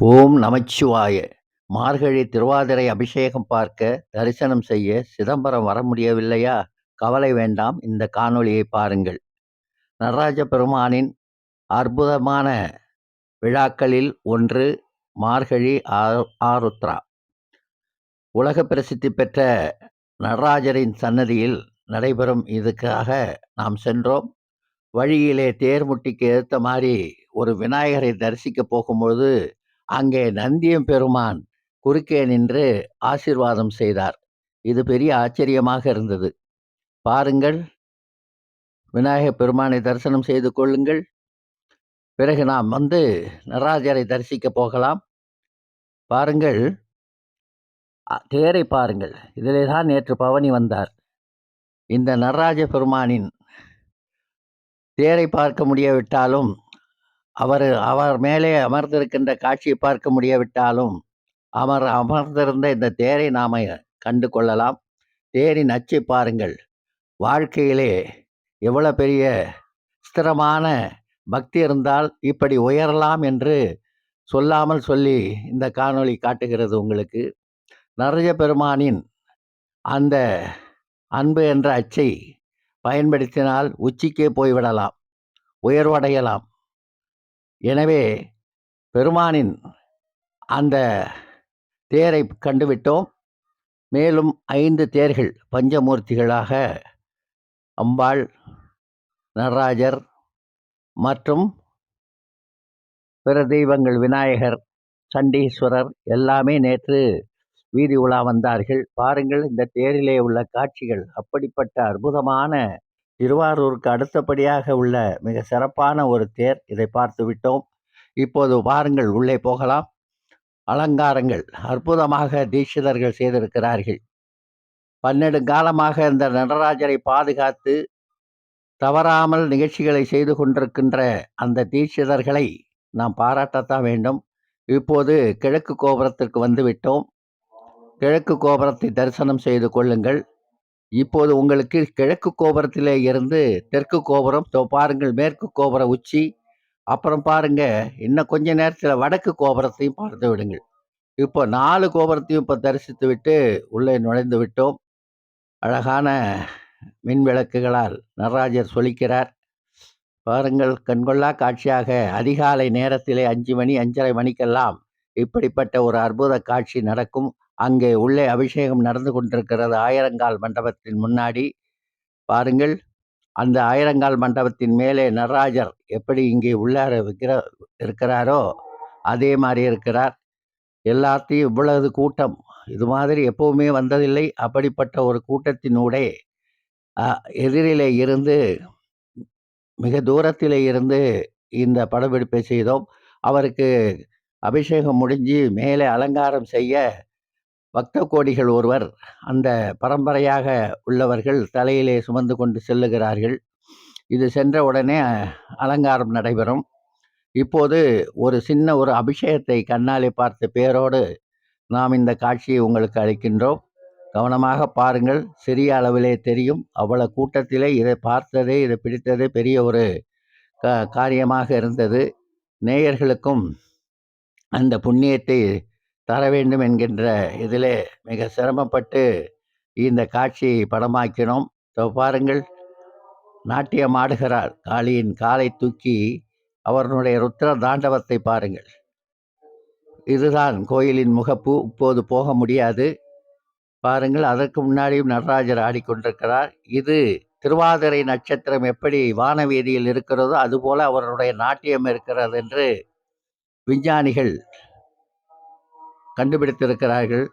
ஓம் நமச்சிவாய! மார்கழி திருவாதிரை அபிஷேகம் பார்க்க, தரிசனம் செய்ய சிதம்பரம் வர முடியவில்லையா? கவலை வேண்டாம். இந்த காணொளியை பாருங்கள். நடராஜ பெருமானின் அற்புதமான விழாக்களில் ஒன்று மார்கழி ஆருத்ரா. உலக பிரசித்தி பெற்ற நடராஜரின் சன்னதியில் நடைபெறும் இதுக்காக நாம் சென்றோம். வழியிலே தேர்முட்டிக்கு ஏற்ற மாதிரி ஒரு விநாயகரை தரிசிக்கப் போகும்பொழுது அங்கே நந்தியம் பெருமான் குறுக்கே நின்று ஆசிர்வாதம் செய்தார். இது பெரிய ஆச்சரியமாக இருந்தது. பாருங்கள். விநாயகப் பெருமானை தரிசனம் செய்து கொள்ளுங்கள். பிறகு நாம் வந்து நடராஜரை தரிசிக்கப் போகலாம். பாருங்கள். தேரை பாருங்கள். இதிலே தான் நேற்று பவனி வந்தார். இந்த நடராஜ பெருமானின் தேரை பார்க்க முடியாவிட்டாலும் அவர் அவர் மேலே அமர்ந்திருக்கின்ற காட்சியை பார்க்க முடியாவிட்டாலும் அவர் அமர்ந்திருந்த இந்த தேரை நாம கண்டு கொள்ளலாம். தேரின் அச்சை பாருங்கள். வாழ்க்கையிலே எவ்வளோ பெரிய ஸ்திரமான பக்தி இருந்தால் இப்படி உயரலாம் என்று சொல்லாமல் சொல்லி இந்த காணொளி காட்டுகிறது உங்களுக்கு. நரஜ பெருமானின் அந்த அன்பு என்ற அச்சை பயன்படுத்தினால் உச்சிக்கே போய்விடலாம். உயர்வடையலாம். எனவே பெருமானின் அந்த தேரை கண்டுவிட்டோம். மேலும் ஐந்து தேர்கள் பஞ்சமூர்த்திகளாக அம்பாள் நடராஜர் மற்றும் பிற தெய்வங்கள் விநாயகர் சண்டீஸ்வரர் எல்லாமே நேற்று வீதி உலா வந்தார்கள். பாருங்கள் இந்த தேரிலே உள்ள காட்சிகள். அப்படிப்பட்ட அற்புதமான திருவாரூருக்கு அடுத்தபடியாக உள்ள மிக சிறப்பான ஒரு தேர் இதை பார்த்து விட்டோம். இப்போது வாருங்கள் உள்ளே போகலாம். அலங்காரங்கள் அற்புதமாக தீட்சிதர்கள் செய்திருக்கிறார்கள். பன்னெடுங்காலமாக இந்த நடராஜரை பாதுகாத்து தவறாமல் நிகழ்ச்சிகளை செய்து கொண்டிருக்கின்ற அந்த தீட்சிதர்களை நாம் பாராட்டத்தான் வேண்டும். இப்போது கிழக்கு கோபுரத்திற்கு வந்துவிட்டோம் கிழக்கு கோபுரத்தை தரிசனம் செய்து கொள்ளுங்கள். இப்போது உங்களுக்கு கிழக்கு கோபுரத்திலே இருந்து தெற்கு கோபுரம் பாருங்கள் மேற்கு கோபுர உச்சி. அப்புறம் பாருங்க இன்னும் கொஞ்ச நேரத்தில் வடக்கு கோபுரத்தையும் பார்த்து விடுங்கள். இப்போ நாலு கோபுரத்தையும் இப்போ தரிசித்து விட்டு உள்ளே நுழைந்து விட்டோம். அழகான மின் விளக்குகளால் நடராஜர் சொல்லிக்கிறார். பாருங்கள் கண்கொள்ளா காட்சியாக அதிகாலை நேரத்திலே அஞ்சு மணி அஞ்சரை மணிக்கெல்லாம் இப்படிப்பட்ட ஒரு அற்புத காட்சி நடக்கும். அங்கே உள்ளே அபிஷேகம் நடந்து கொண்டிருக்கிறது. ஆயிரங்கால் மண்டபத்தின் முன்னாடி. பாருங்கள். அந்த ஆயிரங்கால் மண்டபத்தின் மேலே நடராஜர் எப்படி இங்கே உள்ளார வைக்கிற இருக்கிறாரோ அதே மாதிரி இருக்கிறார். எல்லாத்தையும் இவ்வளவு கூட்டம். இது மாதிரி எப்பவுமே வந்ததில்லை. அப்படிப்பட்ட ஒரு கூட்டத்தினூடே எதிரிலே இருந்து மிக தூரத்திலே இருந்து இந்த படப்பிடிப்பை செய்தோம். அவருக்கு அபிஷேகம் முடிஞ்சு மேலே அலங்காரம் செய்ய பக்த கோடிகள் ஒருவர் அந்த பரம்பரையாக உள்ளவர்கள் தலையிலே சுமந்து கொண்டு செல்லுகிறார்கள். இது சென்ற உடனே அலங்காரம் நடைபெறும். இப்போது ஒரு சின்ன ஒரு அபிஷேகத்தை கண்ணாலே பார்த்த பேரோடு நாம் இந்த காட்சியை உங்களுக்கு அளிக்கின்றோம். கவனமாக பாருங்கள் சிறிய அளவிலே தெரியும். அவ்வளவு கூட்டத்திலே இதை பார்த்ததே இதை பிடித்ததே பெரிய ஒரு க காரியமாக இருந்தது. நேயர்களுக்கும் அந்த புண்ணியத்தை தர வேண்டும் என்கின்ற இதிலே மிக சிரமப்பட்டு இந்த காட்சியை படமாக்கினோம். பாருங்கள். நாட்டியம் ஆடுகிறார். காளியின் காலை தூக்கி அவர்களுடைய ருத்ர தாண்டவத்தை பாருங்கள். இதுதான் கோயிலின் முகப்பு. இப்போது போக முடியாது. பாருங்கள். அதற்கு முன்னாடியும் நடராஜர் ஆடிக்கொண்டிருக்கிறார். இது திருவாதிரை நட்சத்திரம் எப்படி வானவீதியில் இருக்கிறதோ அதுபோல அவருடைய நாட்டியம் இருக்கிறது என்று விஞ்ஞானிகள் கண்டுபிடித்திருக்கிறார்கள்.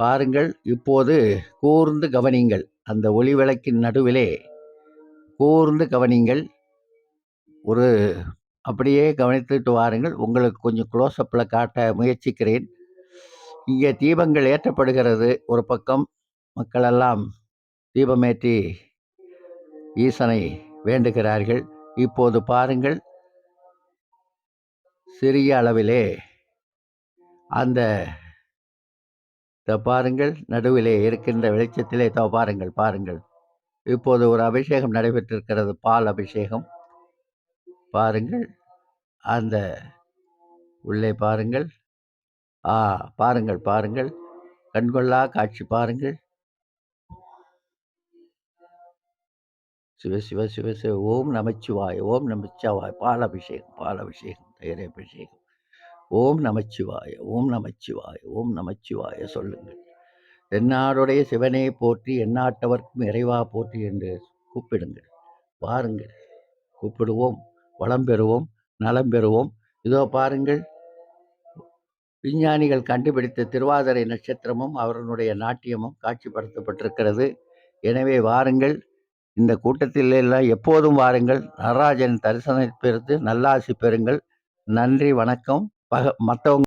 பாருங்கள் இப்போது கூர்ந்து கவனிங்கள். அந்த ஒளி விளக்கின் நடுவிலே கூர்ந்து கவனிங்கள். ஒரு அப்படியே கவனித்துட்டு வாருங்கள். உங்களுக்கு கொஞ்சம் க்ளோஸ்அப்பில் காட்ட முயற்சிக்கிறேன். இங்கே தீபங்கள் ஏற்றப்படுகிறது. ஒரு பக்கம் மக்களெல்லாம் தீபமேற்றி ஈசனை வேண்டுகிறார்கள். இப்போது பாருங்கள் சிறிய அளவிலே அந்த பாருங்கள் நடுவிலே இருக்கின்ற வெளிச்சத்திலே தோ பாருங்கள் பாருங்கள் இப்போது ஒரு அபிஷேகம் நடைபெற்றிருக்கிறது பால் அபிஷேகம் பாருங்கள் அந்த உள்ளே பாருங்கள் ஆ பாருங்கள், பாருங்கள். கண்கொள்ளா காட்சி பாருங்கள். சிவ, சிவ, சிவ, சிவ. ஓம் நமச்சிவாய் ஓம் நமச்சிவாய் பால் அபிஷேகம் பால் அபிஷேகம் பாலாபிஷேகம், தயிரபிஷேகம். ஓம் நமச்சிவாய! ஓம் நமச்சிவாய! ஓம் நமச்சிவாய! சொல்லுங்கள். என்னாருடைய சிவனே போற்றி, என்னாட்டவர்க்கும் இறைவா போற்றி" என்று கூப்பிடுங்கள். வாருங்கள். கூப்பிடுவோம். வளம் பெறுவோம், நலம் பெறுவோம். இதோ பாருங்கள். விஞ்ஞானிகள் கண்டுபிடித்த திருவாதிரை நட்சத்திரமும், அவர்களுடைய நாட்டியமும் காட்சிப்படுத்தப்பட்டிருக்கிறது. எனவே வாருங்கள். இந்த கூட்டத்தில் எல்லாம் எப்போதும் வாருங்கள். நடராஜன் தரிசனம் பெறுது நல்லாசி பெறுங்கள். நன்றி, வணக்கம். பக மற்றவங்க